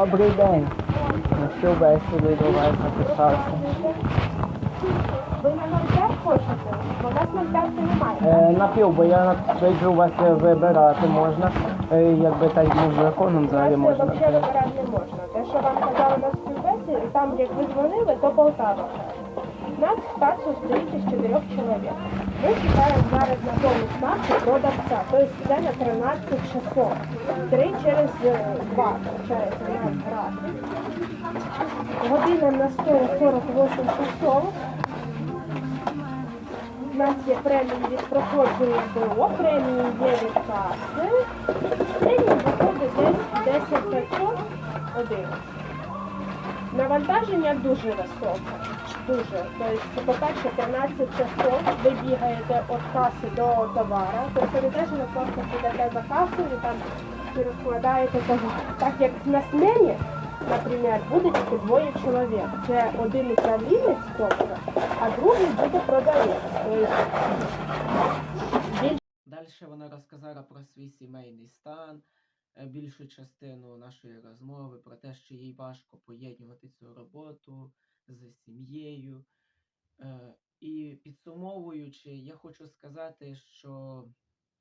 Добрий день. На співбесіду до вас записався. Ви на 05 хочете? Бо у нас 05 немає. Е, напів, бо я прийду вас вибирати можна. Е, якби так був законом, взагалі можна. взагалі вибирати не можна. Те, що вам казали на співбесіді, там, як ви дзвонили, то Полтава. Нас старший стоїть із чотирьох чоловік. Ми чекаємо зараз на тому ставці продавця. Тобто це на 13 часов. Три через е, два, виходить, у нас графік. Година на 148 часов. У нас є премії від проходження БО, премії є від каси. Премії виходить десь 10 500 один. Навантаження дуже високе. Дуже. Тобто, по-перше, 13 часов ви бігаєте від каси до товара. Тобто не те, що ви просто підете за касою і там і розкладаєте товар. Так як на смені, наприклад, буде тільки двоє чоловік. Це один управлінець, тобто, а другий буде продавець. Далі вона розказала про свій сімейний стан, е, більшу частину нашої розмови, про те, що їй важко поєднувати цю роботу з сім'єю. Е, І підсумовуючи, я хочу сказати, що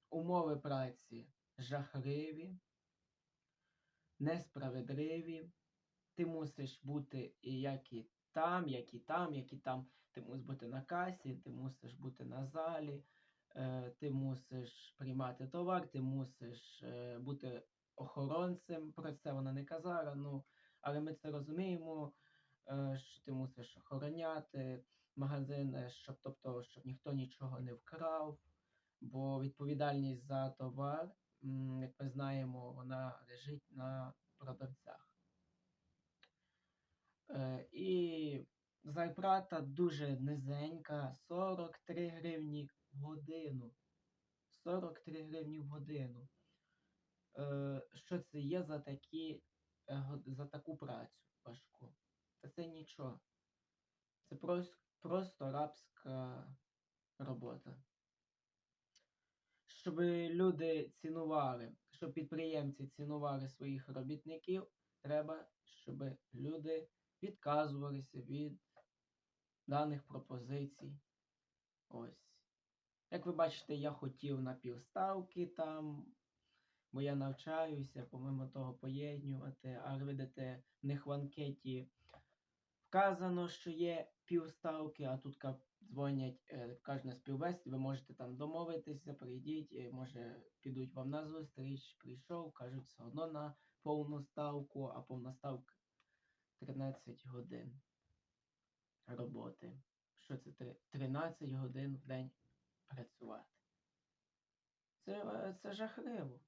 умови праці жахливі, несправедливі. Ти мусиш бути і як і там, як і там, як і там. Ти мусиш бути на касі, ти мусиш бути на залі, е, ти мусиш приймати товар, ти мусиш е, бути охоронцем. Про це вона не казала, ну, але ми це розуміємо, що ти мусиш охороняти магазин, е, щоб, тобто, щоб ніхто нічого не вкрав, бо відповідальність за товар, як ми знаємо, вона лежить на продавцях. Е, і зарплата дуже низенька, 43 гривні в годину. 43 гривні в годину. Е, що це є за такі, е, за таку працю важку? Та це нічого. Це просто, просто рабська робота. Щоб люди цінували, щоб підприємці цінували своїх робітників, треба, щоб люди відказувалися від даних пропозицій. Ось. Як ви бачите, я хотів на півставки там, бо я навчаюся, помимо того поєднювати, а видите, в них в анкеті вказано, що є півставки, а тут дзвонять, е, кажуть на співбесіді, ви можете там домовитися, прийдіть, е, може підуть вам на зустріч, прийшов, кажуть, все одно на повну ставку, а повна ставка 13 годин роботи. Що це 13 годин в день працювати? Це, е, це жахливо.